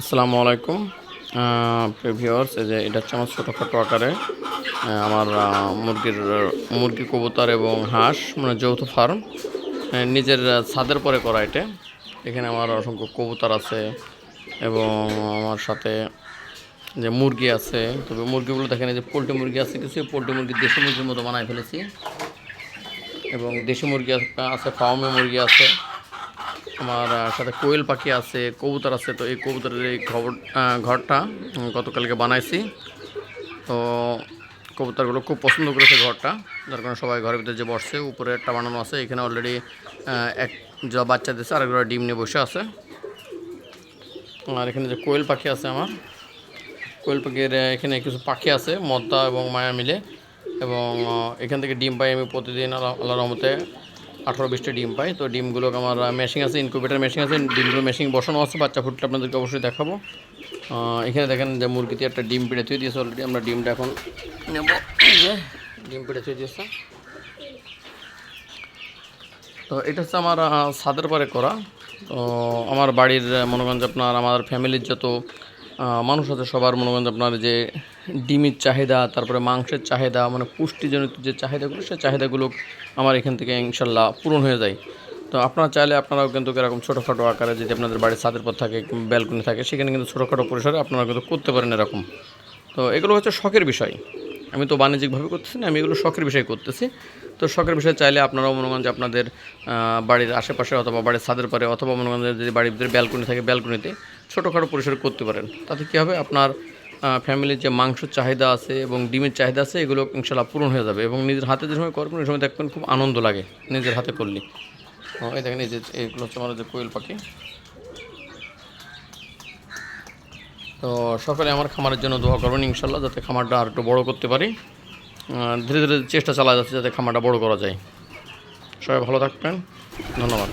আসসালামু আলাইকুম। প্রিভিয়ার্স এই যে এটা হচ্ছে আমার ছোটোখাটো আকারে আমার মুরগির, মুরগি কবুতর এবং হাঁস মানে যৌথ ফার্ম। নিজের ছাদের পরে করা এটা। এখানে আমার অসংখ্য কবুতর আছে এবং আমার সাথে যে মুরগি আছে, তবে মুরগিগুলো দেখেন যে পোলট্রি মুরগি আছে কিছু পোলট্রি মুরগি দেশি মুরগির মতো বানায় ফেলেছি। এবং দেশি মুরগি আছে, ফার্মে মুরগি আছে। আমার সাথে কোয়েল পাখি আছে, কবুতর আছে, তো এই কবুতরের এই খবর ঘরটা গতকালকে বানাইছি। তো কবুতরগুলো খুব পছন্দ করেছে ঘরটা, যার কারণে সবাই ঘরের ভিতরে যে বসছে, উপরে একটা বানানো আছে, এখানে অলরেডি এক যা বাচ্চা দিচ্ছে আরেকগুলো ডিম নিয়ে বসে আছে। আর এখানে যে কোয়েল পাখি আছে আমার, কোয়েল পাখির এখানে কিছু পাখি আছে, মদ্দা এবং মায়া মিলে। এবং এখান থেকে ডিম পাই আমি প্রতিদিন আল্লাহ রহমতে আঠারো বিশটা ডিম পাই তো ডিমগুলো আমার মেশিন আছে ইনকুবেটার মেশিন আছে, ডিমগুলো মেশিন বসানো আছে, বাচ্চা ফুটলে আপনাদেরকে অবশ্যই দেখাবো। এখানে দেখেন যে মুরগিতে একটা ডিম পেড়ে থুয়ে দিয়েছে অলরেডি আমরা ডিমটা এখন নেব। ডিম পেড়ে থুয়ে দিয়েছে। তো এটা হচ্ছে আমার ছাদের পরে করা। তো আমার বাড়ির মনে যে আপনার, আমার ফ্যামিলির যত মানুষ আছে সবার, মনে যে আপনার যে ডিমের চাহিদা, তারপরে মাংসের চাহিদা মানে পুষ্টিজনিত যে চাহিদাগুলো সেই চাহিদাগুলো আমার এখান থেকে ইনশাল্লাহ পূরণ হয়ে যায়। তো আপনারা চাইলে আপনারাও কিন্তু এরকম ছোটোখাটো আকারে যদি আপনাদের বাড়ির ছাদের পর থাকে ব্যালকনি থাকে, সেখানে কিন্তু ছোটোখাটো পরিসরে আপনারা কিন্তু করতে পারেন এরকম। তো এগুলো হচ্ছে শখের বিষয়। আমি তো বাণিজ্যিকভাবে করতেছি না, আমি এগুলো শখের বিষয়ে করতেছি। তো শখের বিষয়ে চাইলে আপনারাও মনে করেন যে আপনাদের বাড়ির আশেপাশে অথবা বাড়ির ছাদের পরে, অথবা মনে করেন যদি বাড়ির ভিতরে ব্যালকনি থাকে ব্যালকনিতে ছোটোখাটো পরিসরে করতে পারেন। তাতে কী হবে? আপনার ফ্যামিলির যে মাংসের চাহিদা আছে এবং ডিমের চাহিদা আছে, এগুলো ইনশাল্লাহ পূরণ হয়ে যাবে এবং নিজের হাতে যে সময় করবেন, ওই সময় দেখবেন খুব আনন্দ লাগে নিজের হাতে করলে। এই দেখেন, এই যে, এগুলো হচ্ছে আমার যে কোয়েল পাখি। তো সকালে আমার খামারের জন্য দোয়া করবেন ইনশাল্লাহ যাতে খামারটা আর একটু বড়ো করতে পারি। ধীরে ধীরে চেষ্টা চালা যাচ্ছে যাতে খামারটা বড় করা যায়। সবাই ভালো থাকবেন। ধন্যবাদ।